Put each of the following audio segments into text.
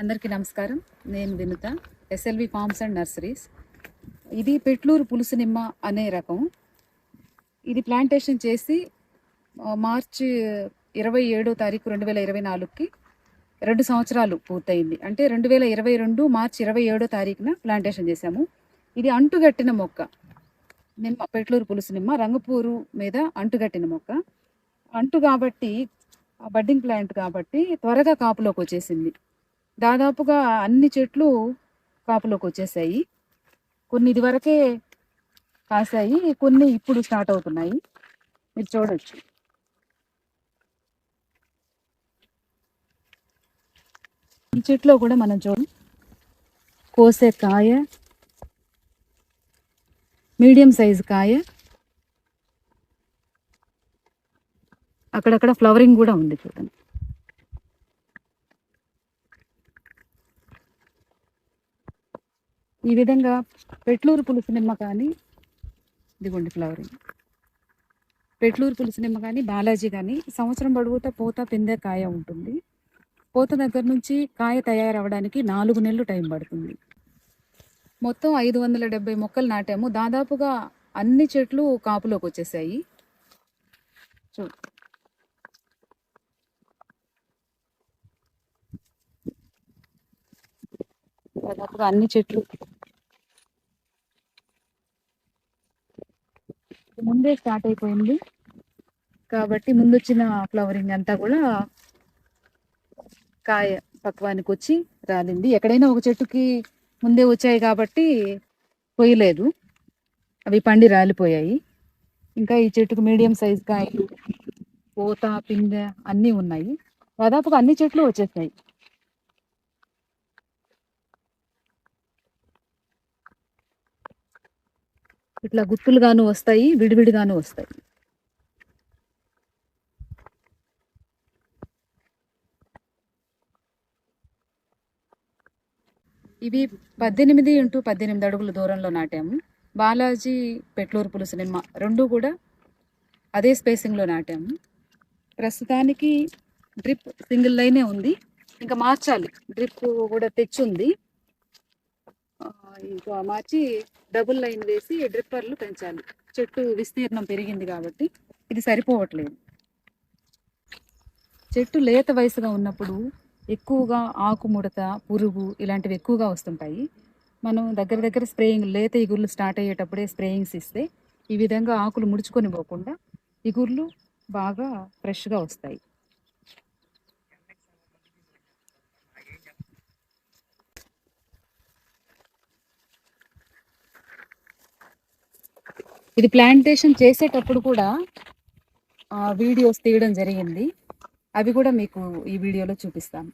అందరికీ నమస్కారం. నేను వినుత ఎస్ఎల్వి ఫార్మ్స్ అండ్ నర్సరీస్. ఇది పెట్లూరు పులుసు నిమ్మ అనే రకం. ఇది ప్లాంటేషన్ చేసి మార్చి ఇరవై ఏడో తారీఖు రెండు వేల ఇరవై నాలుగుకి రెండు సంవత్సరాలు పూర్తయింది. అంటే రెండు వేల ఇరవై రెండు మార్చి ఇరవై ఏడో తారీఖున ప్లాంటేషన్ చేశాము. ఇది అంటుగట్టిన మొక్క. నిమ్మ పెట్లూరు పులుసు నిమ్మ రంగపూరు మీద అంటుగట్టిన మొక్క. అంటు కాబట్టి బడ్డింగ్ ప్లాంట్ కాబట్టి త్వరగా కాపులోకి వచ్చేసింది. దాదాపుగా అన్ని చెట్లు కాపులోకి వచ్చేసాయి. కొన్ని ఇదివరకే కాసాయి కొన్ని ఇప్పుడు స్టార్ట్ అవుతున్నాయి. మీరు చూడొచ్చు. ఈ చెట్లో కూడా మనం చూడ కోసే కాయ మీడియం సైజు కాయ అక్కడక్కడ ఫ్లవరింగ్ కూడా ఉంది చూడండి. ఈ విధంగా పెట్లూరు పులుసు నిమ్మ కానీ ఇదిగోండి ఫ్లవరింగ్ పెట్లూరు పులుసు నిమ్మ కానీ బాలాజీ కానీ సంవత్సరం పొడుగుతా పూత పిందె కాయ ఉంటుంది. పూత దగ్గర నుంచి కాయ తయారవడానికి నాలుగు నెలలు టైం పడుతుంది. మొత్తం ఐదు వందల డెబ్బై మొక్కలు నాటాము. దాదాపుగా అన్ని చెట్లు కాపులోకి వచ్చేసాయి. చూ దాదాపుగా అన్ని చెట్లు ముందే స్టార్ట్ అయిపోయింది. కాబట్టి ముందు వచ్చిన ఫ్లవరింగ్ అంతా కూడా కాయ పక్వానికి వచ్చి రాలింది. ఎక్కడైనా ఒక చెట్టుకి ముందే వచ్చాయి కాబట్టి పోయలేదు. అవి పండి రాలిపోయాయి. ఇంకా ఈ చెట్టుకు మీడియం సైజ్ కాయలు పూత పిందె అన్నీ ఉన్నాయి. దాదాపుగా అన్ని చెట్లు వచ్చేసాయి. ఇట్లా గుత్తులుగాను వస్తాయి విడివిడిగాను వస్తాయి. ఇవి పద్దెనిమిది ఇంటూ పద్దెనిమిది అడుగుల దూరంలో నాటాము. బాలాజీ పెట్లూరు పులుసు నిమ్మ రెండు కూడా అదే స్పేసింగ్లో నాటాము. ప్రస్తుతానికి డ్రిప్ సింగిల్ లైనే ఉంది. ఇంకా మార్చాలి. డ్రిప్ కూడా తెచ్చుంది. ఇంకో మార్చి డబుల్ లైన్ వేసి డ్రిప్పర్లు పెంచాలి. చెట్టు విస్తీర్ణం పెరిగింది కాబట్టి ఇది సరిపోవట్లేదు. చెట్టు లేత వయసుగా ఉన్నప్పుడు ఎక్కువగా ఆకుముడత పురుగు ఇలాంటివి ఎక్కువగా వస్తుంటాయి. మనం దగ్గర దగ్గర స్ప్రేయింగ్ లేత ఇగుర్లు స్టార్ట్ అయ్యేటప్పుడే స్ప్రేయింగ్స్ ఇస్తే ఈ విధంగా ఆకులు ముడుచుకొని పోకుండా ఇగుర్లు బాగా ఫ్రెష్గా వస్తాయి. ఇది ప్లాంటేషన్ చేసేటప్పుడు కూడా వీడియోస్ తీయడం జరిగింది. అవి కూడా మీకు ఈ వీడియోలో చూపిస్తాను.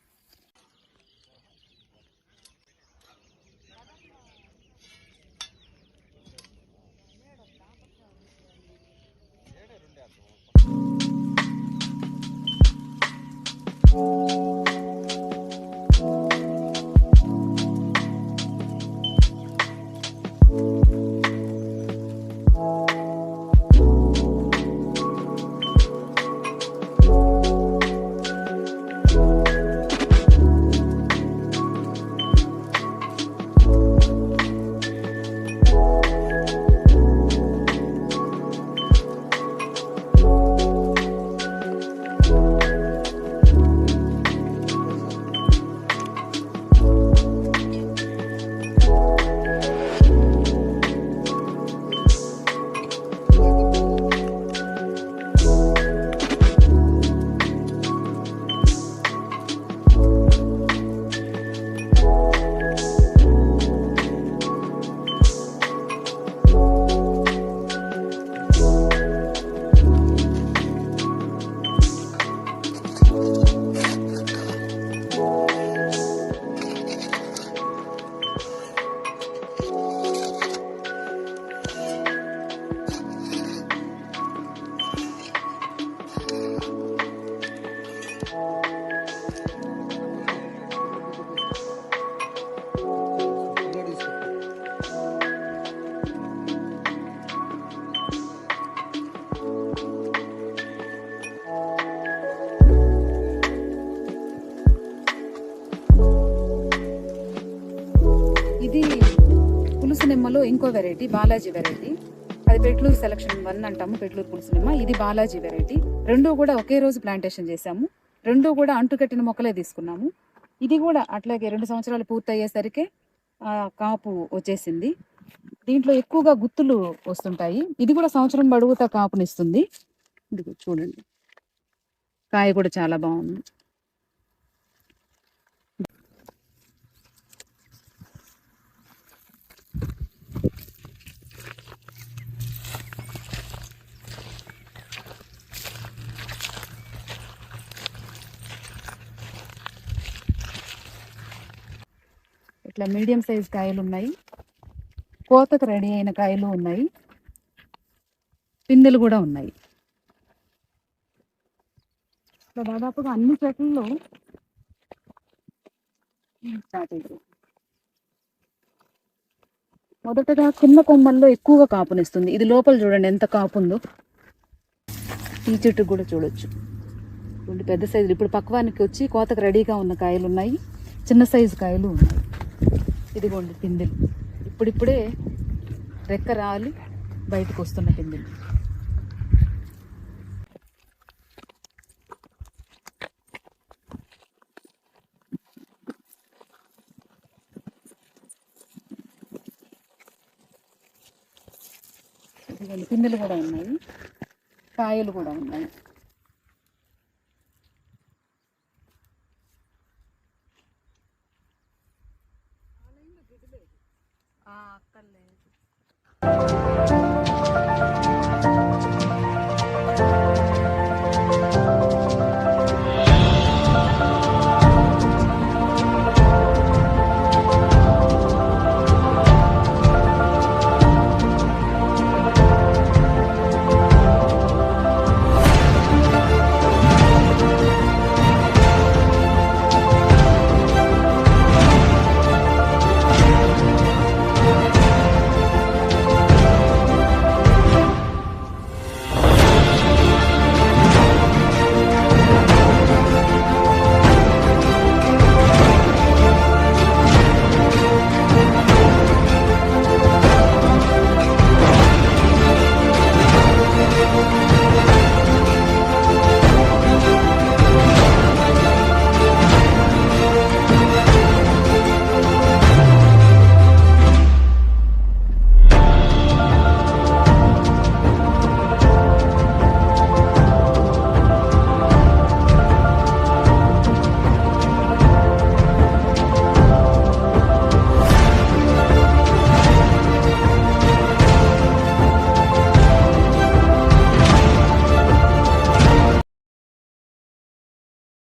ఇంకో వెరైటీ బాలాజీ వెరైటీ అది పెట్లూరు సెలక్షన్ వన్ అంటాము పెట్లూరు పులుసునిమ్మ ఇది బాలాజీ వెరైటీ రెండు కూడా ఒకే రోజు ప్లాంటేషన్ చేశాము. రెండు కూడా అంటుకట్టిన మొక్కలే తీసుకున్నాము. ఇది కూడా అట్లాగే రెండు సంవత్సరాలు పూర్తయ్యేసరికి కాపు వచ్చేసింది. దీంట్లో ఎక్కువగా గుత్తులు వస్తుంటాయి. ఇది కూడా సంవత్సరం బడుగుతా కాపునిస్తుంది. ఇది చూడండి. కాయ కూడా చాలా బాగుంది. ఇట్లా మీడియం సైజ్ కాయలు ఉన్నాయి. కోతకు రెడీ అయిన కాయలు ఉన్నాయి. పిందెలు కూడా ఉన్నాయి. ఇట్లా దాదాపుగా అన్ని చెట్లలో స్టార్ట్ అయ్యింది మొదటగా చిన్న కొమ్మల్లో ఎక్కువగా కాపునిస్తుంది. ఇది లోపల చూడండి ఎంత కాపు ఉందో ఈ చెట్టు కూడా చూడొచ్చు. పెద్ద సైజు ఇప్పుడు పక్వానికి వచ్చి కోతకు రెడీగా ఉన్న కాయలు ఉన్నాయి. చిన్న సైజు కాయలు ఉన్నాయి. ఇదిగోండి పిందెలు. ఇప్పుడిప్పుడే రెక్క రాలి బయటకు వస్తున్న పిందెలు. పిందెలు కూడా ఉన్నాయి. కాయలు కూడా ఉన్నాయి.